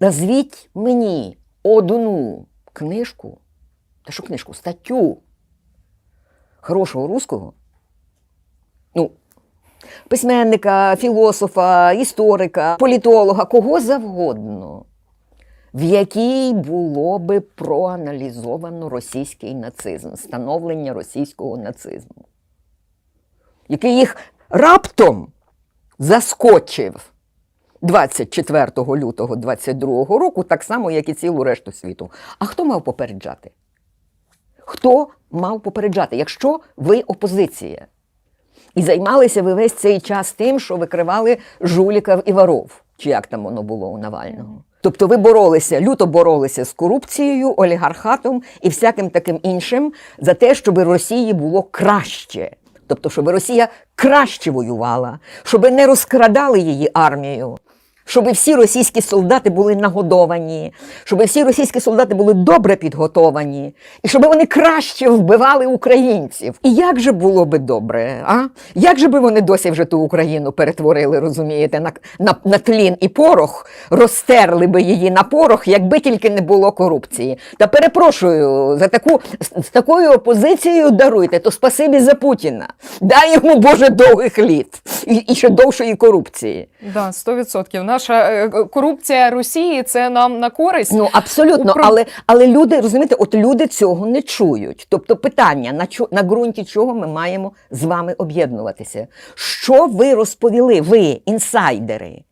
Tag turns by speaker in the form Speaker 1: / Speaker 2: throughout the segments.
Speaker 1: Назвіть мені одну книжку, та що книжку, статтю хорошого руського, ну, письменника, філософа, історика, політолога, кого завгодно, в якій було би проаналізовано російський нацизм, становлення російського нацизму, який їх раптом заскочив 24 лютого 22 року, так само, як і цілу решту світу. А хто мав попереджати? Хто мав попереджати, якщо ви опозиція? І займалися ви весь цей час тим, що викривали жуліків і воров, чи як там воно було у Навального. Тобто ви боролися, люто боролися з корупцією, олігархатом і всяким таким іншим за те, щоб Росії було краще. Тобто, щоб Росія краще воювала, щоб не розкрадали її армію, щоб всі російські солдати були нагодовані, щоб всі російські солдати були добре підготовані, і щоб вони краще вбивали українців. І як же було би добре? А? Як же би вони досі вже ту Україну перетворили, розумієте, на, на, на тлін і порох, розтерли би її на порох, якби тільки не було корупції. Та перепрошую за таку з, з такою опозицією даруйте, то спасибі за Путіна. Дай йому Боже довгих літ і, і ще довшої корупції.
Speaker 2: Да, 100%. Наша е, корупція Росії це нам на користь.
Speaker 1: Ну абсолютно,
Speaker 2: Упро-
Speaker 1: але, але люди розумієте, от люди цього не чують. Тобто, питання на чо на ґрунті чого ми маємо з вами об'єднуватися? Що ви розповіли? Ви інсайдери?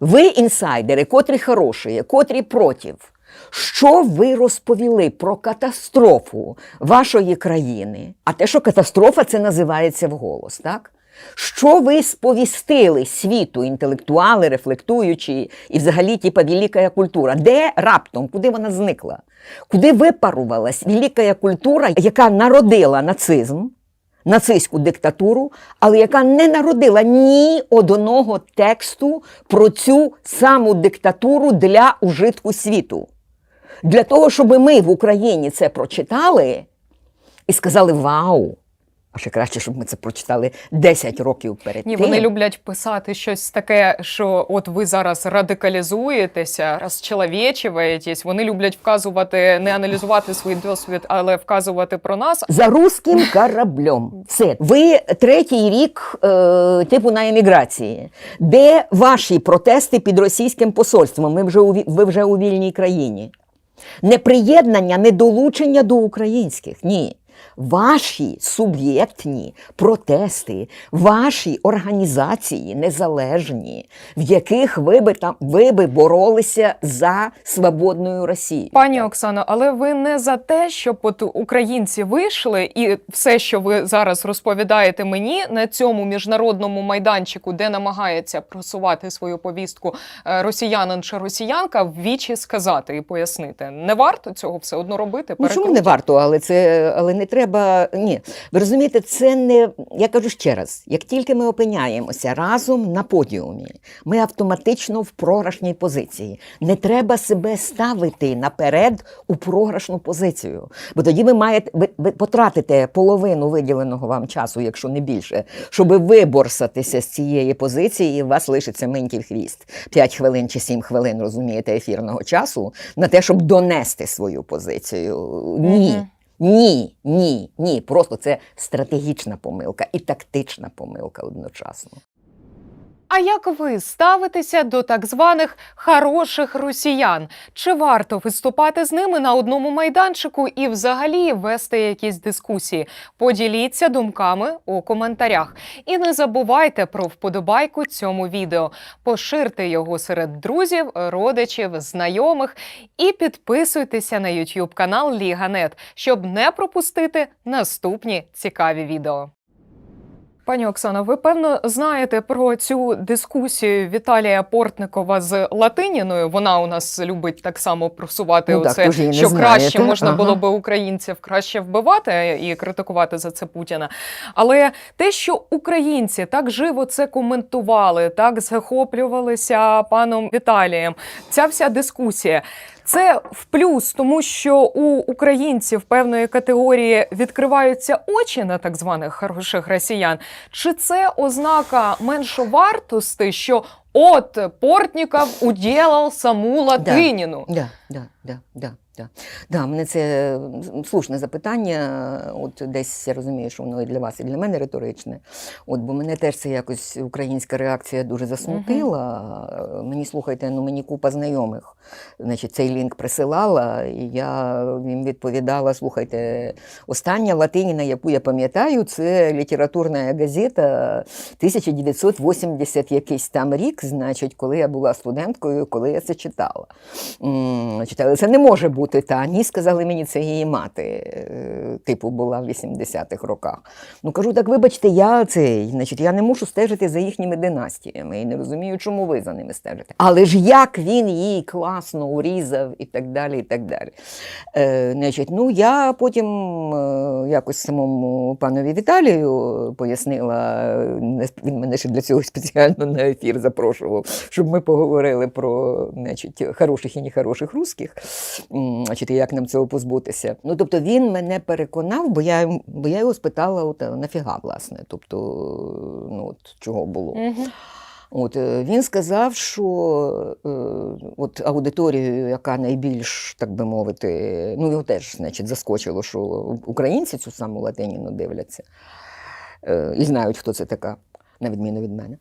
Speaker 1: Ви інсайдери, котрі хороші, котрі проти. Що ви розповіли про катастрофу вашої країни? А те, що катастрофа, це називається вголос, так? Що ви сповістили світу, інтелектуали, рефлектуючі, і взагалі, типа, велика культура? Де раптом, куди вона зникла? Куди випарувалась велика культура, яка народила нацизм, нацистську диктатуру, але яка не народила ні одного тексту про цю саму диктатуру для ужитку світу? Для того, щоб ми в Україні це прочитали і сказали Вау! А ще краще, щоб ми це прочитали 10 років перед
Speaker 2: Ні,
Speaker 1: тим.
Speaker 2: вони люблять писати щось таке, що от ви зараз радикалізуєтеся, розчеловічуєтесь. Вони люблять вказувати, не аналізувати свій досвід, але вказувати про нас.
Speaker 1: За руським кораблем. Все. Ви третій рік, е, типу, на еміграції. Де ваші протести під російським посольством? Ми вже у, ви вже у вільній країні. Не приєднання, не долучення до українських. Ні. Ваші суб'єктні протести, ваші організації незалежні, в яких ви би там ви би боролися за свободною Росією.
Speaker 2: Пані Оксано, але ви не за те, щоб от українці вийшли, і все, що ви зараз розповідаєте мені на цьому міжнародному майданчику, де намагається просувати свою повістку е, росіянин чи росіянка, ввічі сказати і пояснити. Не варто цього все одно робити.
Speaker 1: Ну, чому не варто, але це але не треба. Ні, ви розумієте, це не я кажу ще раз: як тільки ми опиняємося разом на подіумі, ми автоматично в програшній позиції. Не треба себе ставити наперед у програшну позицію. Бо тоді ви маєте ви, ви потратите половину виділеного вам часу, якщо не більше, щоб виборсатися з цієї позиції, і у вас лишиться менький хвіст. 5 хвилин чи 7 хвилин, розумієте, ефірного часу на те, щоб донести свою позицію. Ні. Ні, ні, ні. Просто це стратегічна помилка і тактична помилка одночасно.
Speaker 2: А як ви ставитеся до так званих хороших росіян? Чи варто виступати з ними на одному майданчику і взагалі вести якісь дискусії? Поділіться думками у коментарях. І не забувайте про вподобайку цьому відео. Поширте його серед друзів, родичів, знайомих і підписуйтеся на YouTube канал Ліганет, щоб не пропустити наступні цікаві відео. Пані Оксано, ви певно знаєте про цю дискусію Віталія Портникова з Латиніною. Вона у нас любить так само просувати
Speaker 1: Ну
Speaker 2: оце,
Speaker 1: її
Speaker 2: що краще
Speaker 1: знаєте.
Speaker 2: можна
Speaker 1: Ага.
Speaker 2: було би українців краще вбивати і критикувати за це Путіна. Але те, що українці так живо це коментували, так захоплювалися паном Віталієм, ця вся дискусія. Це в плюс, тому що у українців певної категорії відкриваються очі на так званих хороших росіян. Чи це ознака меншовартості, що От Портніков уділав саму Латиніну.
Speaker 1: Да, да, да, да, да. Да, мене це слушне запитання. От десь я розумію, що воно і для вас, і для мене риторичне. От, бо мене теж це якось українська реакція дуже засмутила. Е, Мені слухайте, ну мені купа знайомих. Значить, цей лінк присилала, і я їм відповідала: слухайте, остання латиніна, яку я пам'ятаю, це літературна газета 1980 якийсь там рік, значить, коли я була студенткою, коли я це читала. Але це не може бути та. Ні, сказали мені, це її мати, е, типу, була в 80-х роках. Ну кажу, так вибачте, я цей, значить, я не мушу стежити за їхніми династіями і не розумію, чому ви за ними стежите. Але ж як він її класно урізав і так далі. і так далі. Е, значить, ну, я потім е, якось самому панові Віталію пояснила, він мене ще для цього спеціально на ефір запрошував, щоб ми поговорили про значить, хороших і нехороших русських, значить, як нам цього позбутися. Ну, тобто він мене переконав, бо я, бо я його спитала, от, нафіга, власне, тобто, ну, от, чого було. От е, він сказав, що е, от аудиторію, яка найбільш, так би мовити, ну його теж значить, заскочило, що українці цю саму латиніну дивляться е, і знають, хто це така, на відміну від мене.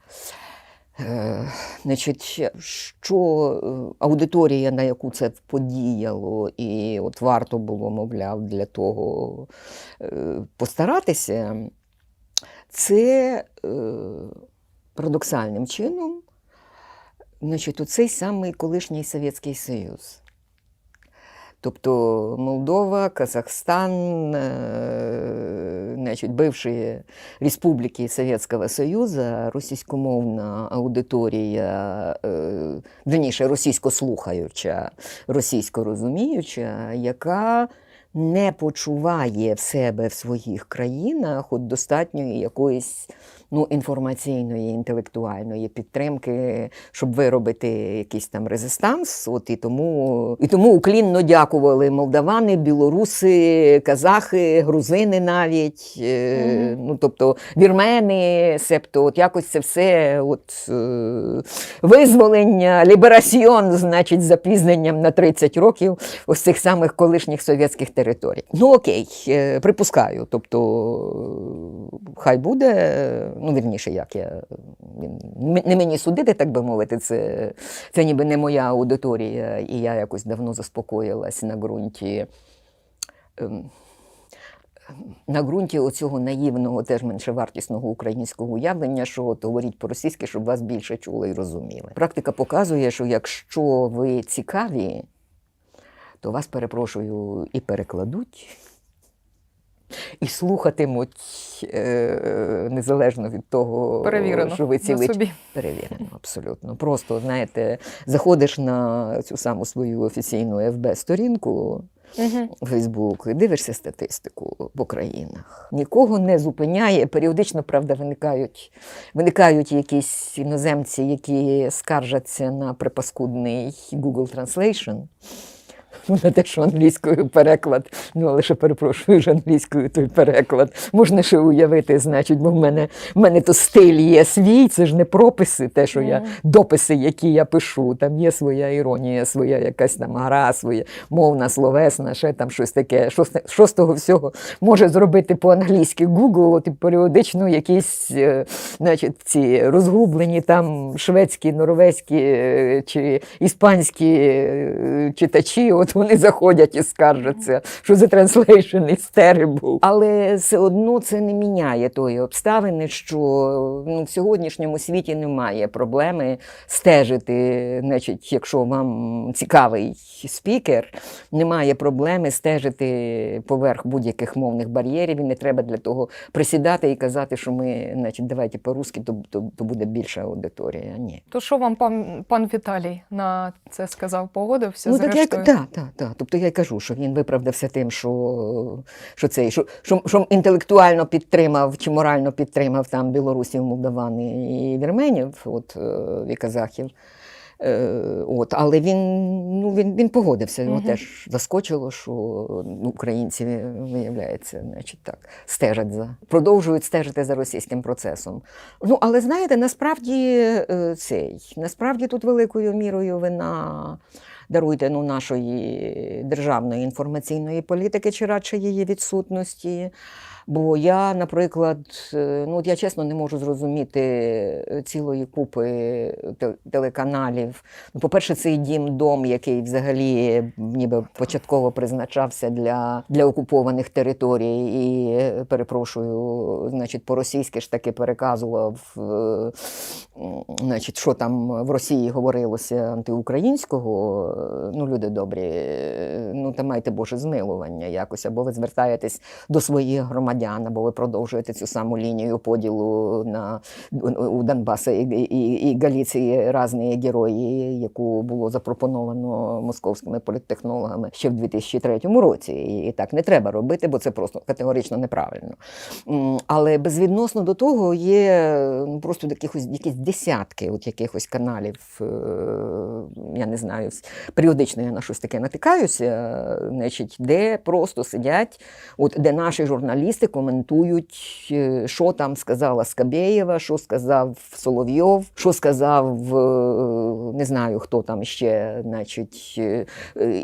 Speaker 1: Е, значить, що е, аудиторія, на яку це подіяло, і от варто було, мовляв, для того е, постаратися, це парадоксальним чином, значить, оцей самий колишній Совєтський Союз. Тобто Молдова, Казахстан, е, значить, бивші республіки Совєтського Союзу, російськомовна аудиторія, е, верніше, російськослухаюча, російськорозуміюча, яка не почуває в себе в своїх країнах от достатньої якоїсь ну, інформаційної, інтелектуальної підтримки, щоб виробити якийсь там резистанс. От і тому, і тому уклінно дякували молдавани, білоруси, казахи, грузини навіть, е, ну тобто вірмени, себто от якось це все от, е, визволення, ліберасіон, значить, запізненням на 30 років ось цих самих колишніх совєтських територій. Ну окей, е, припускаю. Тобто, хай буде, ну вірніше, як я не мені судити, так би мовити, це, це ніби не моя аудиторія, і я якось давно заспокоїлась на ґрунті. ем, На ґрунті оцього наївного, теж меншовартісного українського уявлення, що от говоріть по-російськи, щоб вас більше чули і розуміли. Практика показує, що якщо ви цікаві, то вас, перепрошую, і перекладуть, і слухатимуть е, незалежно від того,
Speaker 2: Перевірено
Speaker 1: що ви цілий
Speaker 2: собі.
Speaker 1: Перевірено, абсолютно. Просто, знаєте, заходиш на цю саму свою офіційну ФБ-сторінку
Speaker 2: Мгм.
Speaker 1: у Фейсбук дивишся статистику по країнах. Нікого не зупиняє. Періодично, правда, виникають, виникають якісь іноземці, які скаржаться на припаскудний Google Translation. На те, що англійською переклад, ну але ще перепрошую, що англійською той переклад. Можна ще уявити, значить, бо в мене, в мене то стиль є свій, це ж не прописи, те, що я дописи, які я пишу. Там є своя іронія, своя якась там гра, своя мовна, словесна, ще там щось таке. Що, з- того всього може зробити по-англійськи Google, от і періодично якісь, е, значить, ці розгублені там шведські, норвезькі е, чи іспанські е, читачі, от вони заходять і скаржаться, що the translation is terrible. Але все одно це не міняє тої обставини, що ну, в сьогоднішньому світі немає проблеми стежити, значить, якщо вам цікавий спікер, немає проблеми стежити поверх будь-яких мовних бар'єрів, і не треба для того присідати і казати, що ми, значить, давайте по-русски, то, то, то буде більша аудиторія. Ні.
Speaker 2: То що вам пан, пан Віталій на це сказав? Погодився
Speaker 1: Ну, так так, так, так. Тобто я й кажу, що він виправдався тим, що, що, цей, що, що, що інтелектуально підтримав чи морально підтримав там білорусів, молдаван і вірменів, от, е, і казахів. Е, от, але він, ну, він, він погодився, його
Speaker 2: Мгм.
Speaker 1: теж заскочило, що ну, українці, виявляється, значить, так, стежать за, продовжують стежити за російським процесом. Ну, але знаєте, насправді е, цей, насправді тут великою мірою вина. Даруйте ну, нашої державної інформаційної політики, чи радше її відсутності. Бо я, наприклад, е, ну от я чесно не можу зрозуміти е, цілої купи телеканалів. Ну, по-перше, цей дім дом, який взагалі ніби початково призначався для, для окупованих територій, і е, перепрошую, значить, по-російськи ж таки переказував, е, значить, що там в Росії говорилося антиукраїнського. Е, Ну, люди добрі, е, ну та майте Боже змилування якось, або ви звертаєтесь до своїх громадян, або ви продовжуєте цю саму лінію поділу на у Донбасі і, і, і Галіції різні герої, яку було запропоновано московськими політтехнологами ще в 2003 році. І, і так не треба робити, бо це просто категорично неправильно. Але безвідносно до того є ну, просто якихось якісь десятки от якихось каналів. е, Я не знаю, періодично я на щось таке натикаюся, е, значить, де просто сидять, от де наші журналісти коментують, е, що там сказала Скабєєва, що сказав Соловйов, що сказав е, не знаю хто там ще, значить, е,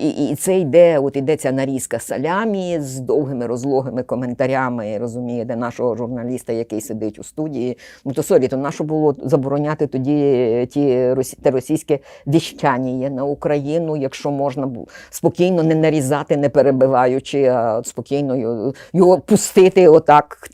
Speaker 1: і, і це йде, от іде ця нарізка салямі з довгими розлогими коментарями, розумієте, нашого журналіста, який сидить у студії. Ну то сорі, то нащо було забороняти тоді ті те російське віщання на Україну, якщо можна спокійно не нарізати, не перебиваючи, а спокійно його- його пустити отак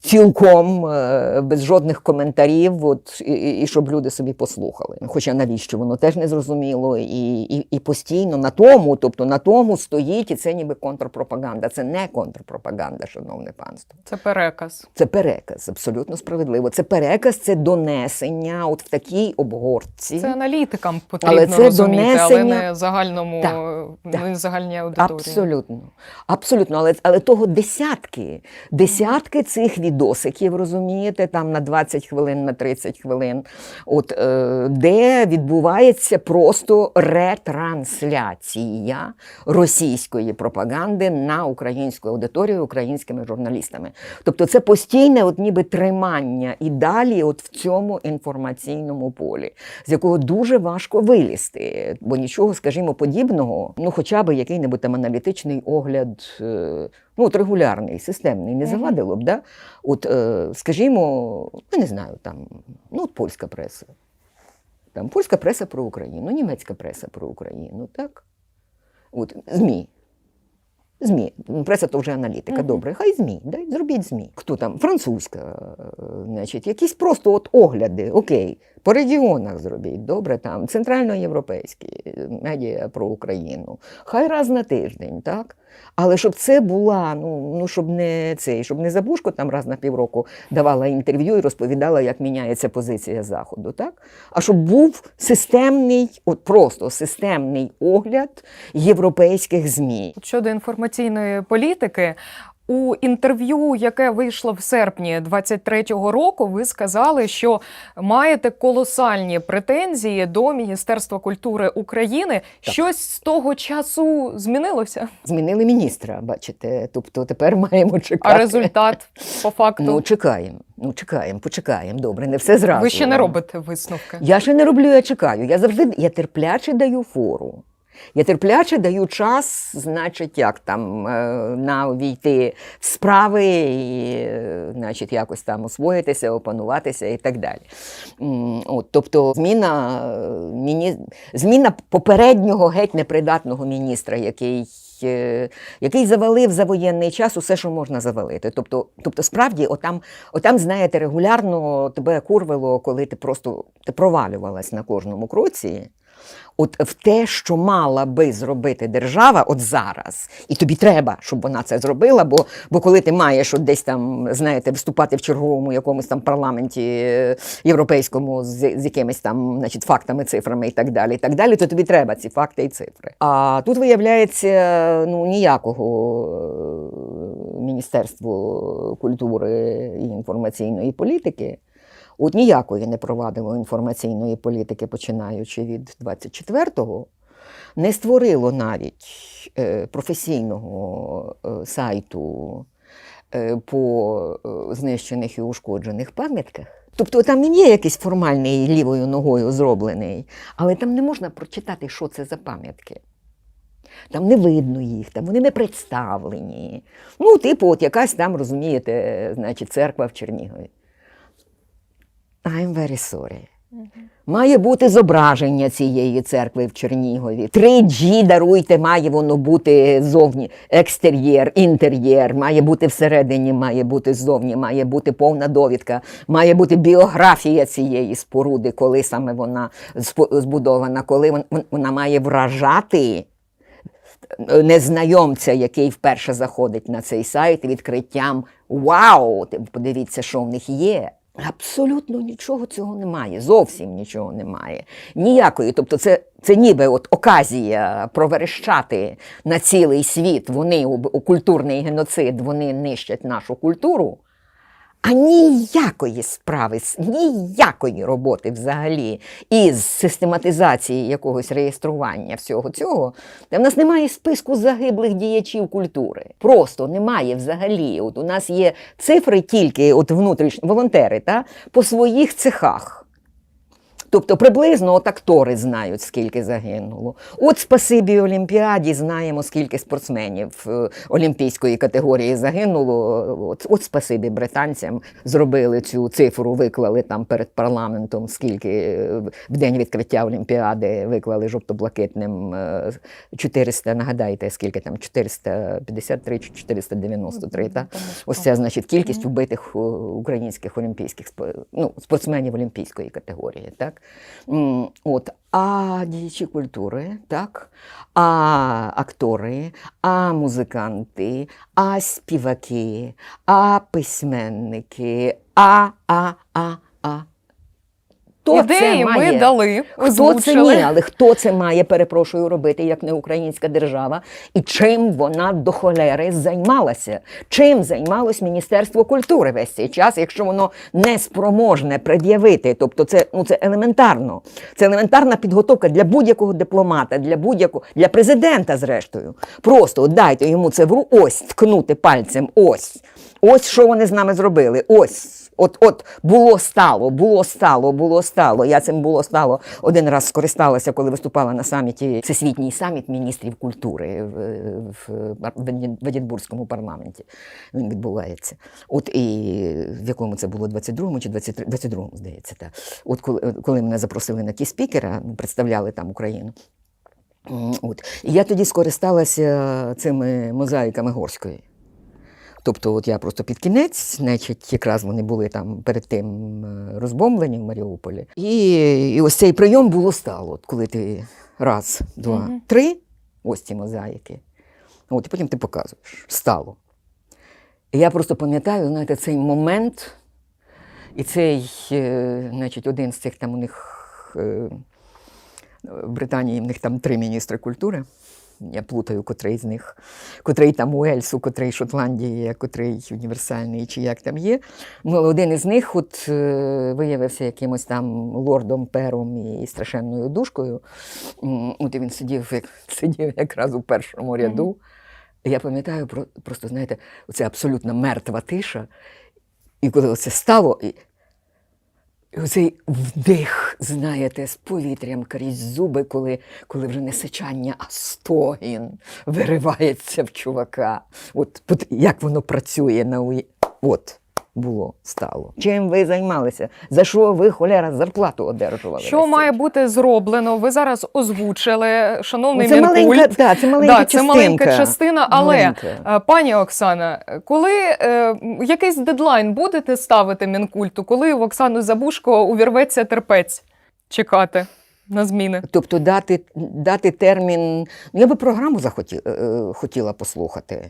Speaker 1: цілком е, без жодних коментарів, от, і, і, щоб люди собі послухали. Хоча навіщо воно теж не зрозуміло, і, і, і постійно на тому, тобто на тому стоїть, і це ніби контрпропаганда. Це не контрпропаганда, шановне панство.
Speaker 2: Це переказ.
Speaker 1: Це переказ, абсолютно справедливо. Це переказ, це донесення, от в такій обгортці.
Speaker 2: Це аналітикам потрібно
Speaker 1: Але це
Speaker 2: розуміти, але не загальному,
Speaker 1: Так,
Speaker 2: не загальній аудиторії.
Speaker 1: Абсолютно. Абсолютно. Але, але того десятки. Десятки цих відосиків, розумієте, там на 20 хвилин, на 30 хвилин, от, е, де відбувається просто ретрансляція російської пропаганди на українську аудиторію українськими журналістами. Тобто це постійне, от ніби тримання і далі, от в цьому інформаційному полі, з якого дуже важко вилізти, бо нічого, скажімо, подібного, ну хоча б який-небудь там аналітичний огляд, е, ну от регулярний, системний, не завадило б, да? От, е, скажімо, я не знаю, там, ну, от польська преса. Там польська преса про Україну, німецька преса про Україну, так? От, ЗМІ. ЗМІ. Преса то вже аналітика.
Speaker 2: Мгм.
Speaker 1: Добре, хай ЗМІ. Дай, зробіть ЗМІ. Хто там? Французька, е, значить, якісь просто от огляди. Окей. По регіонах зробіть, добре, там центральноєвропейські е, медіа про Україну. Хай раз на тиждень, так? Але щоб це була, ну, ну щоб не цей, щоб не забушко там раз на півроку давала інтерв'ю і розповідала, як міняється позиція Заходу, так? А щоб був системний, от просто системний огляд європейських ЗМІ.
Speaker 2: Щодо інформаційної політики. У інтерв'ю, яке вийшло в серпні 23-го року, ви сказали, що маєте колосальні претензії до Міністерства культури України.
Speaker 1: Так.
Speaker 2: Щось з того часу змінилося,
Speaker 1: Змінили міністра, бачите. Тобто тепер маємо чекати.
Speaker 2: а результат по факту
Speaker 1: Ну, чекаємо. Ну, чекаємо, почекаємо. Добре, не все зразу.
Speaker 2: ви ще не робите висновки.
Speaker 1: Я ще не роблю, я чекаю. Я завжди я терпляче даю фору. Я терпляче даю час, значить, як там е, на увійти в справи, і, значить, якось там освоїтися, опануватися і так далі. От, тобто, зміна, е, міні... зміна попереднього геть непридатного міністра, який. е, Який завалив за воєнний час усе, що можна завалити. Тобто, тобто справді, отам, отам, знаєте, регулярно тебе курвило, коли ти просто ти провалювалась на кожному кроці. От в те, що мала би зробити держава, от зараз, і тобі треба, щоб вона це зробила. Бо, бо коли ти маєш от десь там, знаєте, виступати в черговому якомусь там парламенті е, європейському з, з якимись там, значить, фактами, цифрами і так далі, і так далі, то тобі треба ці факти і цифри. А тут виявляється, ну ніякого е, Міністерству культури і інформаційної політики. От ніякої не провадило інформаційної політики, починаючи від 24-го, не створило навіть е, професійного е, сайту е, по знищених і ушкоджених пам'ятках. Тобто там він є якийсь формальний лівою ногою зроблений, але там не можна прочитати, що це за пам'ятки. Там не видно їх, там вони не представлені. Ну, типу, от якась там, розумієте, значить, церква в Чернігові. I'm very sorry. Має бути зображення цієї церкви в Чернігові. 3G, даруйте, має воно бути зовні, екстер'єр, інтер'єр, має бути всередині, має бути ззовні, має бути повна довідка, має бути біографія цієї споруди, коли саме вона збудована, коли вон- вон- вона має вражати незнайомця, який вперше заходить на цей сайт відкриттям Вау! Подивіться, що в них є. Абсолютно нічого цього немає, зовсім нічого немає. Ніякої. Тобто, це, це ніби от оказія проверещати на цілий світ. Вони у, культурний геноцид, вони нищать нашу культуру. А ніякої справи, ніякої роботи взагалі із систематизації якогось реєстрування всього цього, та в нас немає списку загиблих діячів культури. Просто немає взагалі. От у нас є цифри тільки от внутрішні волонтери та, по своїх цехах. Тобто приблизно от актори знають, скільки загинуло. От спасибі Олімпіаді знаємо, скільки спортсменів е, олімпійської категорії загинуло. От, от спасибі британцям зробили цю цифру, виклали там перед парламентом, скільки е, в день відкриття Олімпіади виклали жовто-блакитним е, 400, нагадайте, скільки там 453 чи 493, так? Ось це значить кількість вбитих е, українських олімпійських ну, спортсменів олімпійської категорії. Так? От. А діячі культури, так? а актори, а музиканти, а співаки, а письменники, а, а, а. Хто
Speaker 2: Ідеї
Speaker 1: це має?
Speaker 2: ми дали,
Speaker 1: Хто це ні, але хто це має, перепрошую, робити, як не українська держава? І чим вона до холери займалася? Чим займалось Міністерство культури весь цей час, якщо воно не спроможне пред'явити? Тобто, це, ну, це елементарно. Це елементарна підготовка для будь-якого дипломата, для будь-якого для президента, зрештою. Просто дайте йому це в ру, ось ткнути пальцем, ось. Ось що вони з нами зробили. Ось. От, от було стало, було стало, було стало. Я цим було стало один раз скористалася, коли виступала на саміті Всесвітній саміт міністрів культури в, в, в Едін- в Единбурзькому парламенті. Він відбувається. От і в якому це було 22-му чи 23, 22-му, здається. Так. От коли, коли мене запросили на ті спікера, ну, представляли там Україну. От. І я тоді скористалася цими мозаїками горської. Тобто, от я просто під кінець, значить, якраз вони були там перед тим е, розбомблені в Маріуполі. І, і ось цей прийом було стало, от коли ти раз, два,
Speaker 2: Мгм.
Speaker 1: три, ось ці мозаїки. От, і потім ти показуєш, стало. І я просто пам'ятаю, знаєте, цей момент, і цей, е, значить, один з цих там у них е, в Британії в них там три міністри культури. Я плутаю, котрий з них, котрий там Уельсу, котрий Шотландії, котрий універсальний, чи як там є. Ну, але один із них от, е, виявився якимось там лордом, пером і страшенною душкою. От і він сидів, як, сидів якраз у першому ряду. Я пам'ятаю, просто, знаєте, це абсолютно мертва тиша. І коли це стало, і оцей вдих, знаєте, з повітрям крізь зуби, коли, коли вже не сичання, а стогін виривається в чувака. От, от як воно працює на уї... От було, стало. Чим ви займалися? За що ви, холера, зарплату одержували?
Speaker 2: Що має бути зроблено? Ви зараз озвучили, шановний
Speaker 1: Ну, це
Speaker 2: Мінкульт.
Speaker 1: маленька, та, це маленька
Speaker 2: да, це маленька частина, але
Speaker 1: Маленька.
Speaker 2: е, пані Оксана, коли е, якийсь дедлайн будете ставити Мінкульту, коли в Оксану Забушко увірветься терпець чекати на зміни?
Speaker 1: Тобто дати, дати термін. Ну, я би програму захотіла, хотіла послухати.